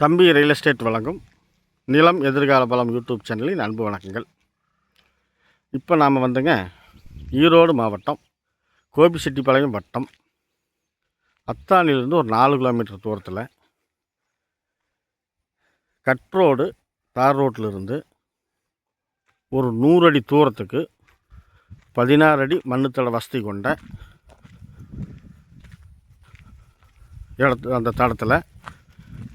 தம்பி real estate வழங்கும். நிலம் எதிர்கால பலம் யூடியூப் சேனலின் அன்பு வணக்கங்கள். இப்போ நாம் வந்துங்க ஈரோடு மாவட்டம் கோபிச்செட்டிப்பாளையம் வட்டம். அத்தானிலிருந்து ஒரு நாலு கிலோமீட்டர் தூரத்தில் கட்ரோடு தார் ரோட்டிலிருந்து ஒரு நூறு அடி தூரத்துக்கு பதினாறு அடி மண்ணுத்தட வசதி கொண்ட இடத்து அந்த தடத்தில்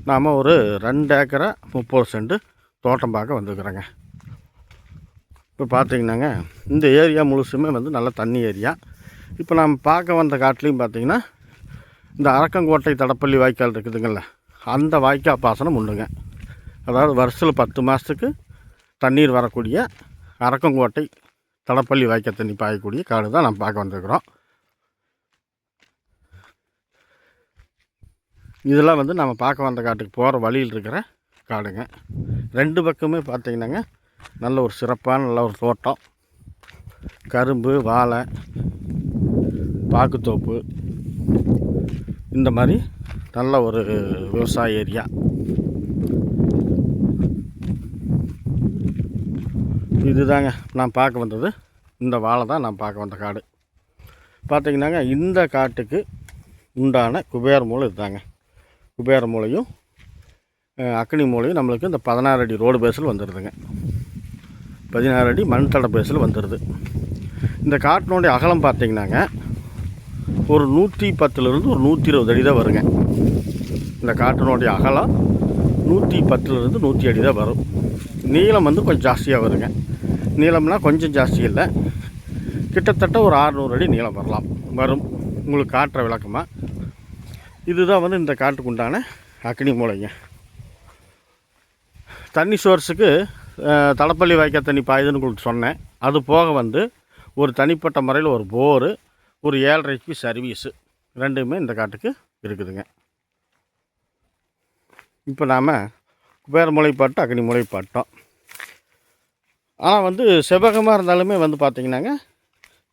நாம் ஒரு ரெண்டு ஏக்கரை முப்பது சென்ட் தோட்டம் பார்க்க வந்துருக்குறோங்க. இப்போ பார்த்தீங்கன்னாங்க இந்த ஏரியா முழுசுமே வந்து நல்ல தண்ணி ஏரியா. இப்போ நாம் பார்க்க வந்த காட்டிலையும் பார்த்தீங்கன்னா இந்த அரக்கங்கோட்டை தடப்பள்ளி வாய்க்கால் இருக்குதுங்கள்ல அந்த வாய்க்கால் பாசனம் உண்டுங்க. அதாவது வருஷத்தில் பத்து மாதத்துக்கு தண்ணீர் வரக்கூடிய அரக்கங்கோட்டை தடப்பள்ளி வாய்க்கால் தண்ணி பாயக்கூடிய காடு தான் நம்ம பார்க்க வந்திருக்கிறோம். இதெல்லாம் வந்து நம்ம பார்க்க வந்த காட்டுக்கு போகிற வழியில் இருக்கிற காடுங்க. ரெண்டு பக்கமே பார்த்தீங்கன்னாங்க நல்ல ஒரு சிறப்பான நல்ல ஒரு தோட்டம். கரும்பு வாழை பாக்குத்தோப்பு. இந்த மாதிரி நல்ல ஒரு விவசாய ஏரியா. இதுதாங்க நான் பார்க்க வந்தது. இந்த வாழை தான் நான் பார்க்க வந்த காடு. பார்த்தீங்கன்னாங்க இந்த காட்டுக்கு உண்டான குபேர மூலம் இதுதாங்க. குபேர மூலையும் அக்னி மூலையும் நம்மளுக்கு இந்த பதினாறு அடி ரோடு பேஸில் வந்துடுதுங்க பதினாறு அடி மண் தட பேஸில் வந்துடுது இந்த காட்டினுடைய அகலம் பார்த்திங்கன்னாங்க ஒரு நூற்றி பத்துலேருந்து ஒரு நூற்றி இருபது அடி தான் வருங்க. இந்த காட்டினுடைய அகலம் நூற்றி பத்துலேருந்து நூற்றி அடி தான் வரும். நீளம் வந்து கொஞ்சம் ஜாஸ்தியாக வருங்க. நீளம்னா கொஞ்சம் ஜாஸ்தி இல்லை. கிட்டத்தட்ட ஒரு 600 அடி நீளம் வரலாம். வரும். உங்களுக்கு காட்டுற விளக்கமாக இதுதான் வந்து இந்த காட்டுக்கு உண்டான அக்னி மூலைங்க. தண்ணி சோர்ஸுக்கு தலப்பள்ளி வாய்க்கால் தண்ணி பாயுதுன்னு உங்களுக்கு சொன்னேன். அது போக வந்து ஒரு தனிப்பட்ட முறையில் ஒரு போரு ஒரு ஏழரை ஹெச்பி சர்வீஸு ரெண்டுமே இந்த காட்டுக்கு இருக்குதுங்க. இப்போ நாம் குபேர முளைப்பாட்டு அக்னி முளைப்பாட்டோம். ஆனால் வந்து செவ்வகமாக இருந்தாலுமே வந்து பார்த்திங்கன்னாங்க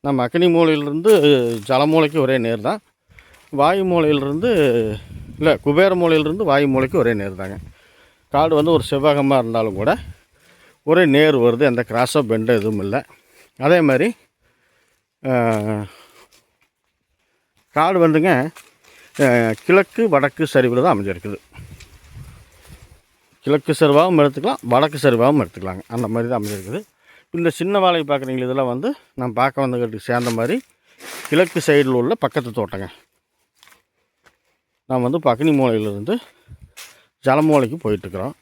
நம்ம அக்னி மூலையிலிருந்து ஜலமூலைக்கு ஒரே நேர் தான் வாயு மூலையிலிருந்து இல்லை குபேர மூலையிலிருந்து வாயு மூலைக்கு ஒரே நேர் தாங்க. காடு வந்து ஒரு செவ்வகமாக இருந்தாலும் கூட ஒரே நேர் வருது எந்த கிராஸோ பெண்டோ எதுவும் இல்லை. அதே மாதிரி காடு வந்துங்க கிழக்கு வடக்கு சரிவில் தான் அமைஞ்சிருக்குது. கிழக்கு சரிவாகவும் எடுத்துக்கலாம் வடக்கு சரிவாகவும் எடுத்துக்கலாங்க. அந்த மாதிரி தான் அமைஞ்சிருக்குது. இந்த சின்ன வாழை பார்க்குறீங்களா இதெல்லாம் வந்து நான் பார்க்க வந்தவங்களுக்கு சேர்ந்த மாதிரி கிழக்கு சைடில் உள்ள பக்கத்து தோட்டங்க. நான் வந்து பக்கனி மூலையிலிருந்து ஜலமூலைக்கு போயிட்டுருக்குறோம்.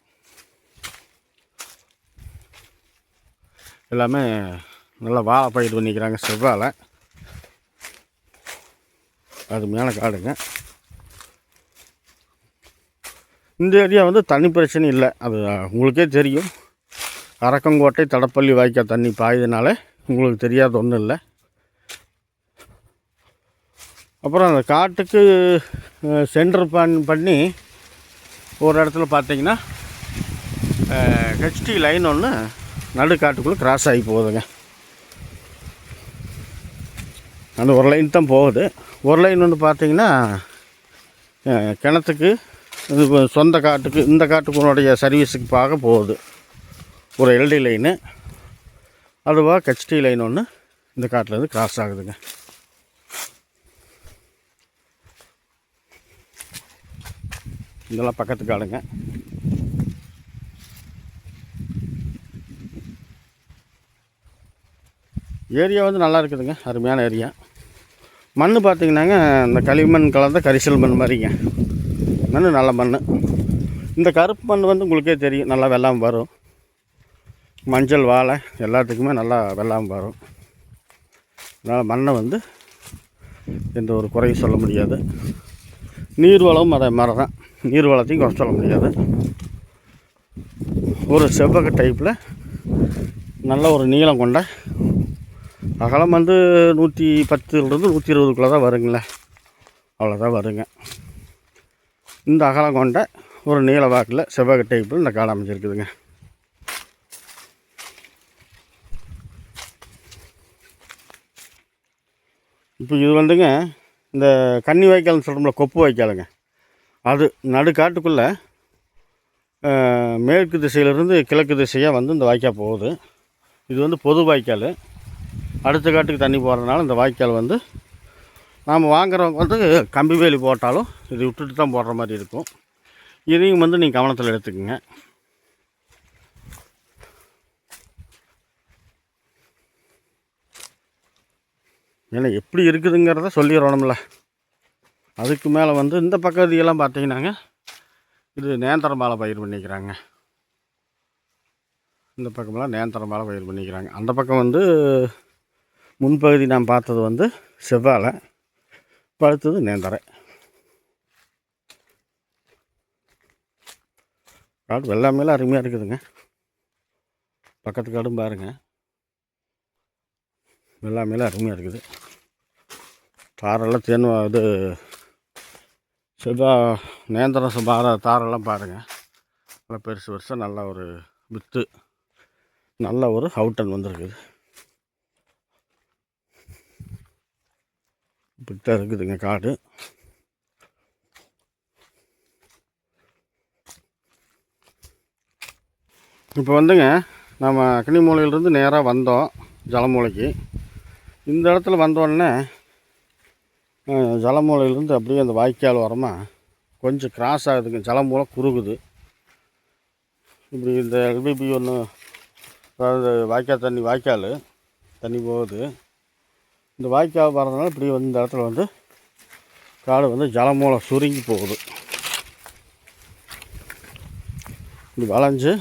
எல்லாமே நல்லா வாழை பயிர் பண்ணிக்கிறாங்க செவ்வாழை. அருமையான காடுங்க. இந்த ஏரியா வந்து தண்ணி பிரச்சனை இல்லை. அது உங்களுக்கே தெரியும். அரக்கங்கோட்டை தடப்பள்ளி வாய்க்கால் தண்ணி பாயுதுனால உங்களுக்கு தெரியாத ஒன்றும் இல்லை. அப்புறம் அந்த காட்டுக்கு சென்டர் பண் பண்ணி ஒரு இடத்துல பார்த்தீங்கன்னா ஹெச்டி லைன் ஒன்று நடுக்காட்டுக்குள்ளே கிராஸ் ஆகி போகுதுங்க. அந்த ஒரு லைன் தான் போகுது. ஒரு லைன் வந்து பார்த்திங்கன்னா கிணத்துக்கு இது சொந்த காட்டுக்கு இந்த காட்டுக்குனுடைய சர்வீஸுக்கு பார்க்க போகுது. ஒரு எல்டி லைனு அதுவாக ஹெச்டி லைன் ஒன்று இந்த காட்டிலேருந்து கிராஸ் ஆகுதுங்க. இதெல்லாம் பக்கத்து காடுங்க ஏரியா வந்து நல்லா இருக்குதுங்க அருமையான ஏரியா. மண் பார்த்தீங்கன்னாங்க இந்த களிமண் கலந்த கரிசல் மண் மாதிரிங்க. மண் நல்ல மண் இந்த கருப்பு மண் வந்து உங்களுக்கே தெரியும் நல்லா வெள்ளாமல் வரும். மஞ்சள் வாழை எல்லாத்துக்குமே நல்லா வெள்ளாமல் வரும். அதனால் மண்ணை வந்து எந்த ஒரு குறையும் சொல்ல முடியாது. நீர் வளமும் அதே மாதிரி தான் நீர் வளத்தையும் குறை சொல்ல முடியாது. ஒரு செவ்வக டைப்பில் நல்ல ஒரு நீளம் கொண்ட அகலம் வந்து நூற்றி பத்துலேருந்து நூற்றி இருபதுக்குள்ளே தான் வருங்களே. அவ்வளோதான் வருங்க. இந்த அகலம் கொண்ட ஒரு நீள வாக்கில் செவ்வக டைப்பில் இந்த காடு அமைஞ்சிருக்குதுங்க. இப்போ இது வந்துங்க இந்த கன்னி வாய்க்கால்னு சொல்கிறோம்ல கொப்பு வாய்க்காலுங்க அது நடு காட்டுக்குள்ளே மேற்கு திசையிலிருந்து கிழக்கு திசையாக வந்து இந்த வாய்க்கால் போகுது. இது வந்து பொது வாய்க்கால். அடுத்த காட்டுக்கு தண்ணி போகிறதுனால இந்த வாய்க்கால் வந்து நாம் வாங்குறவங்க வந்து கம்பி வேலி போட்டாலும் இது விட்டுட்டு தான் போடுற மாதிரி இருக்கும். இதையும் வந்து நீங்கள் கவனத்தில் எடுத்துக்கோங்க. ஏன்னா எப்படி இருக்குதுங்கிறத சொல்லிடணும்ல. அதுக்கு மேலே வந்து இந்த பக்கத்துக்கெல்லாம் பார்த்தீங்கன்னாங்க இது நேந்திர மாலை பயிர் பண்ணிக்கிறாங்க. இந்த பக்கமெல்லாம் நேந்திர மாலை பயிர் பண்ணிக்கிறாங்க. அந்த பக்கம் வந்து முன்பகுதி நான் பார்த்தது வந்து செவ்வாழை பழுத்தது நேந்தரை. காடு வெள்ளாமையெல்லாம் அருமையாக இருக்குதுங்க. பக்கத்து காடும் பாருங்க. வெள்ளாமையெல்லாம் அருமையாக இருக்குது. தாரெல்லாம் தேன் இது செவ்வா நேந்திர சுமார தாரெல்லாம் பாருங்கள் நல்லா பெருசு பெருசாக நல்ல ஒரு வித்து நல்ல ஒரு அவுட்டன் வந்திருக்குது. இப்படித்தான் இருக்குதுங்க காடு. இப்போ வந்துங்க நம்ம அக்னிமூலையிலேருந்து நேராக வந்தோம் ஜலமூலைக்கு. இந்த இடத்துல வந்தோடனே ஜலமூலையிலேருந்து அப்படியே அந்த வாய்க்கால் வரமா கொஞ்சம் கிராஸ் ஆகுதுங்க. ஜலமூலை குறுகுது. இப்படி இந்த எல்பிபி ஒன்று அதாவது வாய்க்கால் தண்ணி வாய்க்கால் தண்ணி போகுது. இந்த வாய்க்கால் வரதுனால இப்படி வந்து இந்த இடத்துல வந்து காடு வந்து ஜலமூலை சுருங்கி போகுது. இப்படி வளைஞ்சு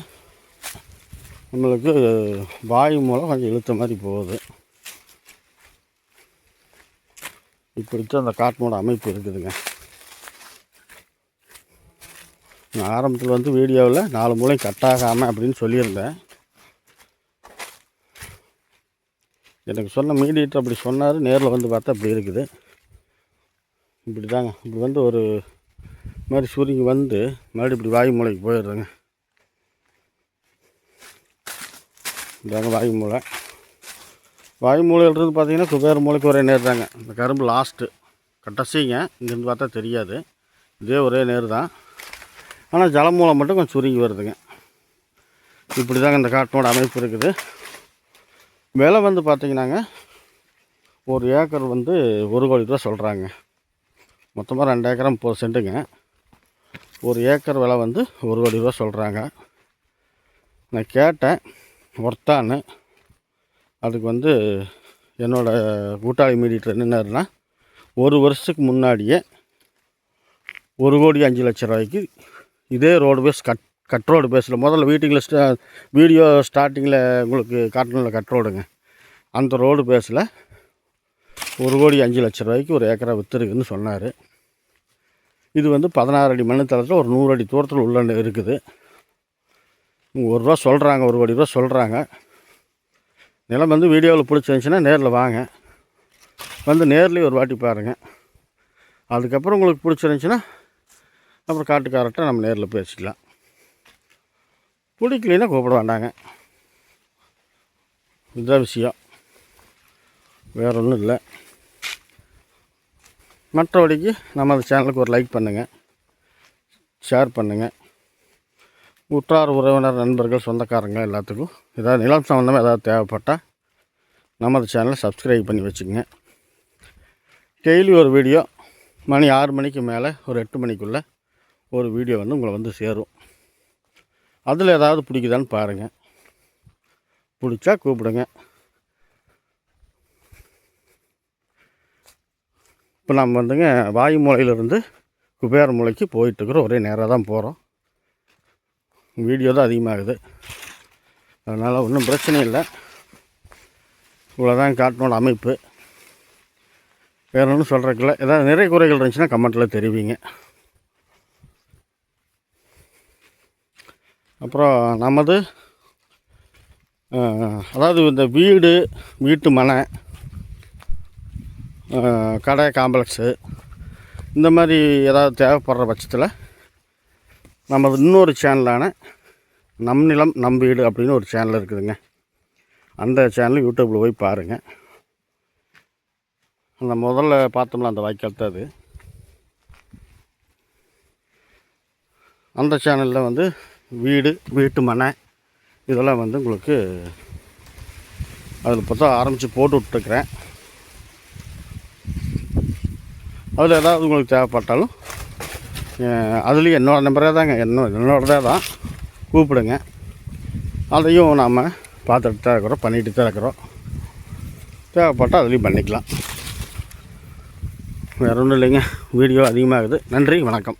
நம்மளுக்கு வாயு மூலம் கொஞ்சம் இழுத்த மாதிரி போகுது. இப்படித்தான் அந்த காட்டினோட அமைப்பு இருக்குதுங்க. நான் ஆரம்பத்தில் வந்து வீடியோவில் நாலு மூலையும் கட்டாகாமல் அப்படின்னு சொல்லியிருந்தேன். எனக்கு சொன்ன மீடியேட்டர் அப்படி சொன்னார் நேரில் வந்து பார்த்தா அப்படி இருக்குது. இப்படி தாங்க இப்படி வந்து ஒரு மாதிரி சுருங்கி வந்து மறுபடியும் இப்படி வாயு மூளைக்கு போயிடுறேங்க. இதாங்க வாயு மூளை வாயு மூலையிலிருந்து பார்த்தீங்கன்னா குபேர மூளைக்கு ஒரே நேர் தாங்க. இந்த கரும்பு லாஸ்ட்டு கட்டசிங்க இங்கேருந்து பார்த்தா தெரியாது. இதே ஒரே நேர் தான். ஆனால் ஜலமூலம் மட்டும் கொஞ்சம் சுருங்கி வருதுங்க. இப்படி தாங்க இந்த காட்டினோட அமைப்பு இருக்குது. விலை வந்து பார்த்தீங்கன்னாங்க ஒரு ஏக்கர் வந்து ஒரு கோடி ரூபா சொல்கிறாங்க மொத்தமாக ரெண்டு ஏக்கரம் முப்பது சென்ட்டுங்க. ஒரு ஏக்கர் விலை வந்து ஒரு கோடி ரூபா சொல்கிறாங்க நான் கேட்டேன் ஒர்த்தான்னு. அதுக்கு வந்து என்னோடய கூட்டாளி மீடியேட்டர் என்னென்னாருன்னா ஒரு வருஷத்துக்கு முன்னாடியே ஒரு கோடி அஞ்சு லட்ச ரூபாய்க்கு இதே road face cut cut road பேஸில் முதல்ல வீட்டுங்களில் ஸ்டா வீடியோ ஸ்டார்டிங்கில் உங்களுக்கு காட்டணும்ல கட் ரோடுங்க. அந்த ரோடு பேஸில் ஒரு கோடி அஞ்சு லட்ச ரூபாய்க்கு ஒரு ஏக்கரா விற்றுருக்குன்னு சொன்னார். இது வந்து பதினாறு அடி மண் தளத்தில் ஒரு நூறு அடி தூரத்தில் உள்ள இருக்குது. ஒரு ரூபா சொல்கிறாங்க ஒரு கோடி ரூபா சொல்கிறாங்க நிலம் வந்து வீடியோவில் பிடிச்சிருந்துச்சின்னா நேரில் வாங்க. வந்து நேர்லேயும் ஒரு வாட்டி பாருங்கள் அதுக்கப்புறம் உங்களுக்கு பிடிச்சிருந்துச்சின்னா அப்புறம் காட்டுக்காரர்கிட்ட நம்ம நேரில் பேசிக்கலாம். பிடிக்கலைன்னா கூப்பிட வேண்டாங்க. இதுதான் விஷயம். வேற ஒன்றும் இல்லை. மற்றபடிக்கு நம்ம அந்த சேனலுக்கு ஒரு லைக் பண்ணுங்கள் ஷேர் பண்ணுங்கள் உற்றார் உறவினர் நண்பர்கள் சொந்தக்காரங்க எல்லாத்துக்கும். ஏதாவது நிலம் சம்மந்தமாக ஏதாவது தேவைப்பட்டால் நமது சேனலை சப்ஸ்கிரைப் பண்ணி வச்சுக்கோங்க. டெய்லி ஒரு வீடியோ மணி ஆறு மணிக்கு மேலே ஒரு எட்டு மணிக்குள்ளே ஒரு வீடியோ வந்து உங்களை வந்து சேரும். அதில் ஏதாவது பிடிக்குதான்னு பாருங்கள் பிடிச்சா கூப்பிடுங்க. இப்போ நம்ம வந்துங்க வாயு மூலையிலிருந்து குபேர மூலைக்கு போயிட்டுருக்குறோம் ஒரே நேராக தான் போகிறோம் வீடியோ தான் அதிகமாகுது. அதனால் ஒன்றும் பிரச்சனை இல்லை. இவ்வளோதான் காட்டினோட அமைப்பு. வேறு ஒன்றும் சொல்கிறக்கில்ல ஏதாவது நிறைய குறைகள் இருந்துச்சுன்னா கமெண்ட்டில் தெரிவிங்க. அப்புறம் நமது அதாவது இந்த வீடு வீட்டு மனை கடை காம்ப்ளெக்ஸு இந்த மாதிரி ஏதாவது தேவைப்படுற பட்சத்தில் நமது இன்னொரு சேனலான நம் நிலம் நம் வீடு அப்படின்னு ஒரு சேனல் இருக்குதுங்க. அந்த சேனல் யூடியூப்பில் போய் பாருங்கள் அந்த முதல்ல பார்த்தோம்ல அந்த வாய்க்கால் தான் அது. அந்த சேனலில் வந்து வீடு வீட்டு மனை இதெல்லாம் வந்து உங்களுக்கு அதில் பார்த்தா ஆரம்பித்து போட்டு விட்டுருக்குறேன். அதில் ஏதாவது உங்களுக்கு தேவைப்பட்டாலும் அதுலேயும் என்னோடய நம்பரே தாங்க. என்ன என்னோடதே தான். கூப்பிடுங்க. அதையும் நாம் பார்த்துட்டு தான் இருக்கிறோம் பண்ணிட்டு தான் இருக்கிறோம். தேவைப்பட்டால் அதுலேயும் பண்ணிக்கலாம். வேறு ஒன்றும் இல்லைங்க. வீடியோ அதிகமாகுது. நன்றி வணக்கம்.